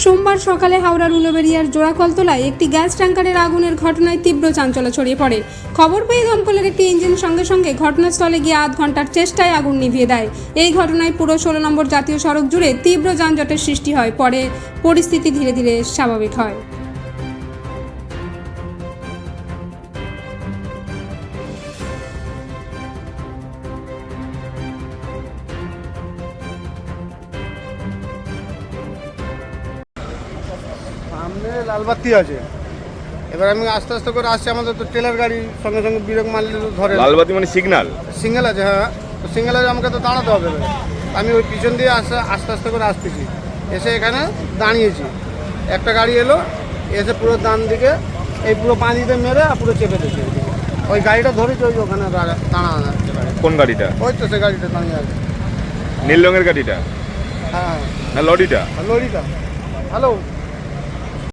সোমবার সকালে হাওড়ার উলোবেরিয়ার জোড়াকলতলায় একটি গ্যাস ট্যাঙ্কারের আগুনের ঘটনায় তীব্র চাঞ্চল্য ছড়িয়ে পড়ে। খবর পেয়ে দমকলের একটি ইঞ্জিন সঙ্গে সঙ্গে ঘটনাস্থলে গিয়ে আধ ঘণ্টার চেষ্টায় আগুন নিভিয়ে দেয়। এই ঘটনায় পুরো ষোলো নম্বর জাতীয় সড়ক জুড়ে তীব্র যানজটের সৃষ্টি হয়। পরে পরিস্থিতি ধীরে ধীরে স্বাভাবিক হয়। সামনে লালবাতি আছে। এবার আমি আস্তে আস্তে করে আসছি আমাদের তো ট্রেলার গাড়ি সঙ্গে সঙ্গে ব্রেক মারলে তো ধরে। লালবাতি মানে সিগন্যাল? সিঙ্গেল আছে হ্যাঁ। তো সিঙ্গেল আছে আমাকে তো দাঁড়াতে হবে। আমি ওই পিছন দিয়ে আস্তে আস্তে আস্তে করে আসতেছি। এসে এখানে দাঁড়িয়েছি। একটা গাড়ি এলো এসে পুরো ডান দিকে এই পুরো পানিতে মেরে পুরো চেপে দিয়েছে। ওই গাড়িটা ধরেছে ওই ওখানে দাঁড়া কোন গাড়িটা? ওই তো সে গাড়িটা দাঁড়িয়ে আছে। নীল রঙের গাড়িটা? হ্যাঁ। লরিটা? লরিটা। হ্যালো?